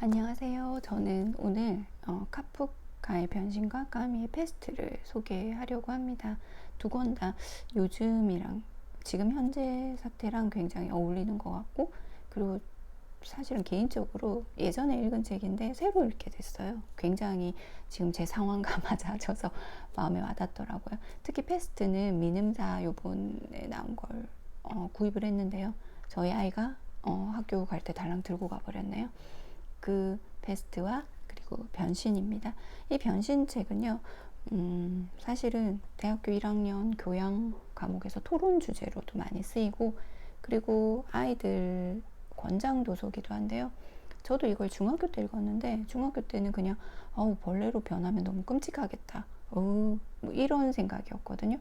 안녕하세요. 저는 오늘 어, 카프카의 변신과 까미의 페스트를 소개하려고 합니다. 두 권 다 요즘이랑 지금 현재 사태랑 굉장히 어울리는 것 같고 그리고 사실은 개인적으로 예전에 읽은 책인데 새로 읽게 됐어요. 굉장히 지금 제 상황과 맞아져서 마음에 와닿더라고요. 특히 페스트는 미음사 요번에 나온 걸 어, 구입을 했는데요. 저희 아이가 어, 학교 갈 때 달랑 들고 가버렸네요. 그 베스트와 그리고 변신입니다. 이 변신 책은요, 음, 사실은 대학교 1학년 교양 과목에서 토론 주제로도 많이 쓰이고, 그리고 아이들 권장 도서기도 한데요. 저도 이걸 중학교 때 읽었는데, 중학교 때는 그냥, 어우, 벌레로 변하면 너무 끔찍하겠다. 어우, 뭐 이런 생각이었거든요.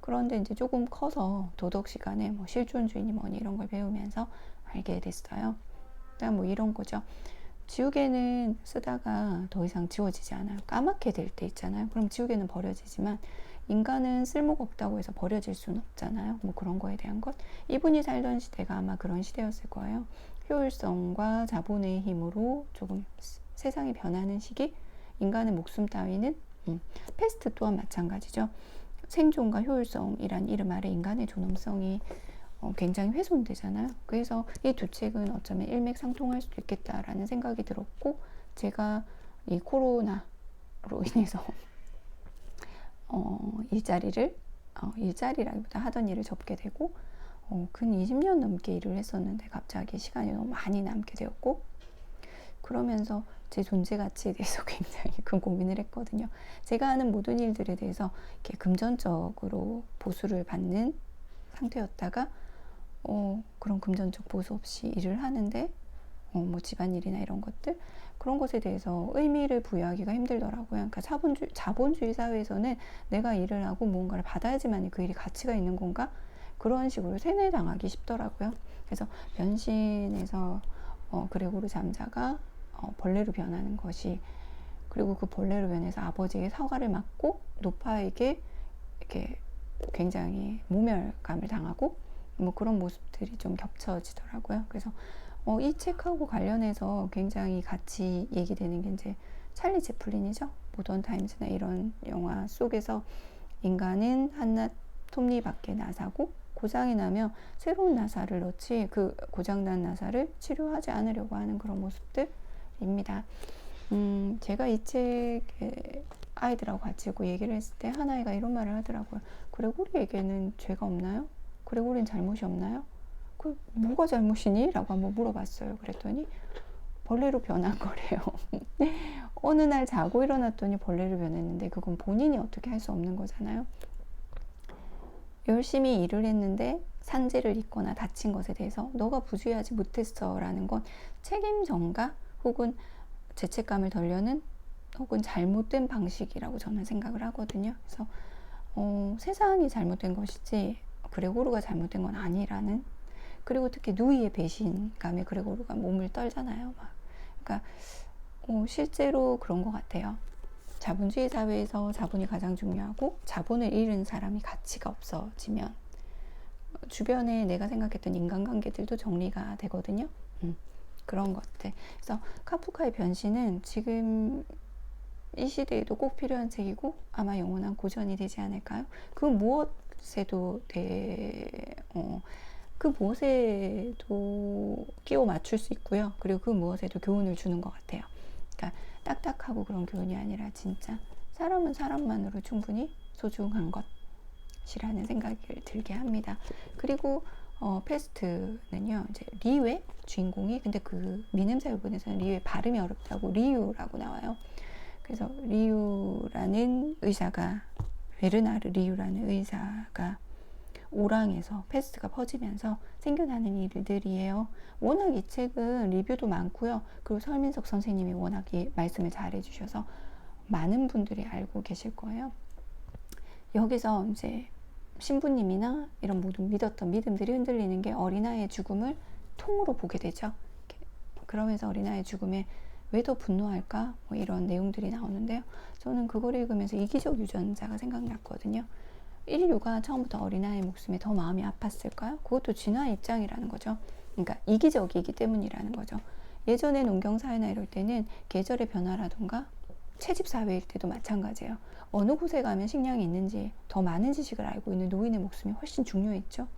그런데 이제 조금 커서 도덕 시간에 뭐 실존주의니 뭐니 이런 걸 배우면서 알게 됐어요. 일단 뭐 이런 거죠. 지우개는 쓰다가 더 이상 지워지지 않아요. 까맣게 될 때 있잖아요. 그럼 지우개는 버려지지만 인간은 쓸모가 없다고 해서 버려질 수는 없잖아요. 뭐 그런 거에 대한 것. 이분이 살던 시대가 아마 그런 시대였을 거예요. 효율성과 자본의 힘으로 조금 세상이 변하는 시기. 인간의 목숨 따위는 음, 패스트 또한 마찬가지죠. 생존과 효율성이란 이름 아래 인간의 존엄성이 어, 굉장히 훼손되잖아요. 그래서 이 두 책은 어쩌면 일맥상통할 수도 있겠다라는 생각이 들었고 제가 이 코로나로 인해서 어, 일자리를 어, 일자리라기보다 하던 일을 접게 되고 어, 근 20년 넘게 일을 했었는데 갑자기 시간이 너무 많이 남게 되었고 그러면서 제 존재 가치에 대해서 굉장히 큰 고민을 했거든요. 제가 하는 모든 일들에 대해서 이렇게 금전적으로 보수를 받는 상태였다가 어, 그런 금전적 보수 없이 일을 하는데 어, 뭐 집안일이나 이런 것들 그런 것에 대해서 의미를 부여하기가 힘들더라고요. 그러니까 자본주의, 자본주의 사회에서는 내가 일을 하고 무언가를 받아야지만 그 일이 가치가 있는 건가? 그런 식으로 세뇌당하기 쉽더라고요. 그래서 변신에서 어, 그레고르 잠자가 어, 벌레로 변하는 것이 그리고 그 벌레로 변해서 아버지의 사과를 맞고 노파에게 이렇게 굉장히 모멸감을 당하고 뭐 그런 모습들이 좀 겹쳐지더라고요. 그래서 어, 이 책하고 관련해서 굉장히 같이 얘기되는 게 이제 찰리 제플린이죠. 모던 타임즈나 이런 영화 속에서 인간은 한낱 톱니밖에 나사고 고장이 나면 새로운 나사를 넣지 그 고장난 나사를 치료하지 않으려고 하는 그런 모습들입니다. 음, 제가 이 책에 아이들하고 같이 고 얘기를 했을 때 하나이가 이런 말을 하더라고요. 그래, 우리에게는 죄가 없나요? 그래 우린 잘못이 없나요? 그 뭐가 잘못이니? 라고 한번 물어봤어요. 그랬더니 벌레로 변한 거래요. 어느 날 자고 일어났더니 벌레로 변했는데 그건 본인이 어떻게 할 수 없는 거잖아요. 열심히 일을 했는데 산재를 입거나 다친 것에 대해서 너가 부주의하지 못했어 라는 건 책임 전가 혹은 죄책감을 덜려는 혹은 잘못된 방식이라고 저는 생각을 하거든요. 그래서 어, 세상이 잘못된 것이지 그레고르가 잘못된 건 아니라는 그리고 특히 누이의 배신감에 그레고르가 몸을 떨잖아요. 막. 그러니까 어, 실제로 그런 것 같아요. 자본주의 사회에서 자본이 가장 중요하고 자본을 잃은 사람이 가치가 없어지면 주변에 내가 생각했던 인간관계들도 정리가 되거든요. 음, 그런 것들. 그래서 카프카의 변신은 지금 이 시대에도 꼭 필요한 책이고 아마 영원한 고전이 되지 않을까요? 그 무엇 무엇에도 대, 어, 그 무엇에도 끼워 맞출 수 있고요. 그리고 그 무엇에도 교훈을 주는 것 같아요. 그러니까 딱딱하고 그런 교훈이 아니라 진짜 사람은 사람만으로 충분히 소중한 것이라는 생각을 들게 합니다. 그리고 어, 페스트는요, 이제 리웨 주인공이 근데 그 미음사 요번에서는 리웨 발음이 어렵다고 리유라고 나와요. 그래서 리유라는 의사가 베르나르 리유라는 의사가 오랑에서 패스트가 퍼지면서 생겨나는 일들이에요. 워낙 이 책은 리뷰도 많고요. 그리고 설민석 선생님이 워낙 이 말씀을 잘 해주셔서 많은 분들이 알고 계실 거예요. 여기서 이제 신부님이나 이런 모든 믿었던 믿음들이 흔들리는 게 어린아이의 죽음을 통으로 보게 되죠. 그러면서 어린아이의 죽음에 왜 더 분노할까? 뭐 이런 내용들이 나오는데요. 저는 그걸 읽으면서 이기적 유전자가 생각났거든요. 인류가 처음부터 어린아이 목숨에 더 마음이 아팠을까요? 그것도 진화의 입장이라는 거죠. 그러니까 이기적이기 때문이라는 거죠. 예전에 농경사회나 이럴 때는 계절의 변화라던가 채집사회일 때도 마찬가지예요. 어느 곳에 가면 식량이 있는지 더 많은 지식을 알고 있는 노인의 목숨이 훨씬 중요했죠.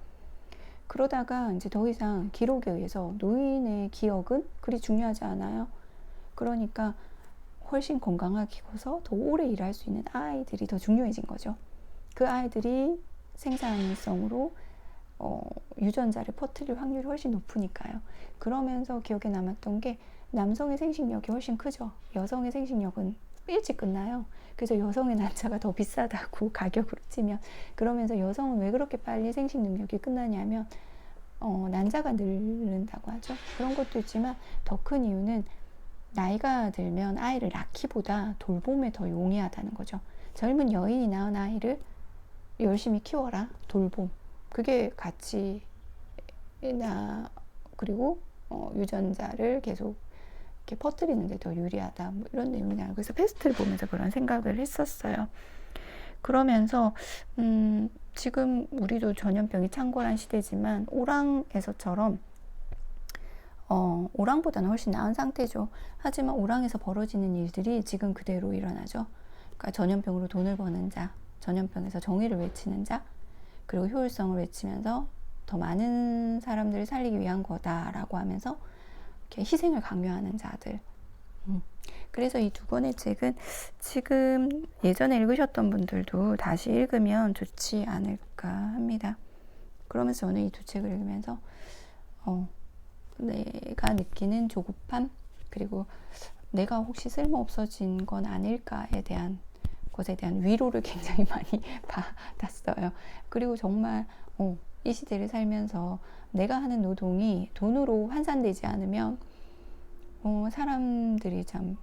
그러다가 이제 더 이상 기록에 의해서 노인의 기억은 그리 중요하지 않아요. 그러니까 훨씬 건강하게 커서 더 오래 일할 수 있는 아이들이 더 중요해진 거죠. 그 아이들이 생산성으로 어, 유전자를 퍼뜨릴 확률이 훨씬 높으니까요. 그러면서 기억에 남았던 게 남성의 생식력이 훨씬 크죠. 여성의 생식력은 일찍 끝나요. 그래서 여성의 난자가 더 비싸다고 가격으로 치면 그러면서 여성은 왜 그렇게 빨리 생식 능력이 끝나냐면 어, 난자가 늘는다고 하죠. 그런 것도 있지만 더 큰 이유는 나이가 들면 아이를 낳기보다 돌봄에 더 용이하다는 거죠. 젊은 여인이 낳은 아이를 열심히 키워라 돌봄 그게 가치나 그리고 어, 유전자를 계속 이렇게 퍼뜨리는데 더 유리하다 뭐 이런 내용이나 그래서 페스트를 보면서 그런 생각을 했었어요. 그러면서 음, 지금 우리도 전염병이 창궐한 시대지만 오랑에서처럼 어, 오랑보다는 훨씬 나은 상태죠. 하지만 오랑에서 벌어지는 일들이 지금 그대로 일어나죠. 그러니까 전염병으로 돈을 버는 자, 전염병에서 정의를 외치는 자, 그리고 효율성을 외치면서 더 많은 사람들을 살리기 위한 거다라고 하면서 이렇게 희생을 강요하는 자들. 음. 그래서 이 두 권의 책은 지금 예전에 읽으셨던 분들도 다시 읽으면 좋지 않을까 합니다. 그러면서 저는 이 두 책을 읽으면서 어, 내가 느끼는 조급함 그리고 내가 혹시 쓸모 없어진 건 아닐까에 대한 것에 대한 위로를 굉장히 많이 받았어요. 그리고 정말 어, 이 시대를 살면서 내가 하는 노동이 돈으로 환산되지 않으면 어, 사람들이 참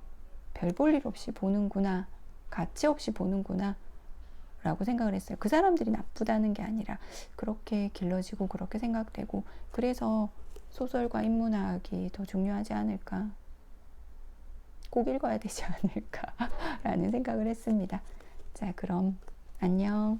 별 볼 일 없이 보는구나, 가치 없이 보는구나. 라고 생각을 했어요. 그 사람들이 나쁘다는 게 아니라 그렇게 길러지고 그렇게 생각되고 그래서 소설과 인문학이 더 중요하지 않을까. 꼭 읽어야 되지 않을까라는 생각을 했습니다. 자, 그럼 안녕.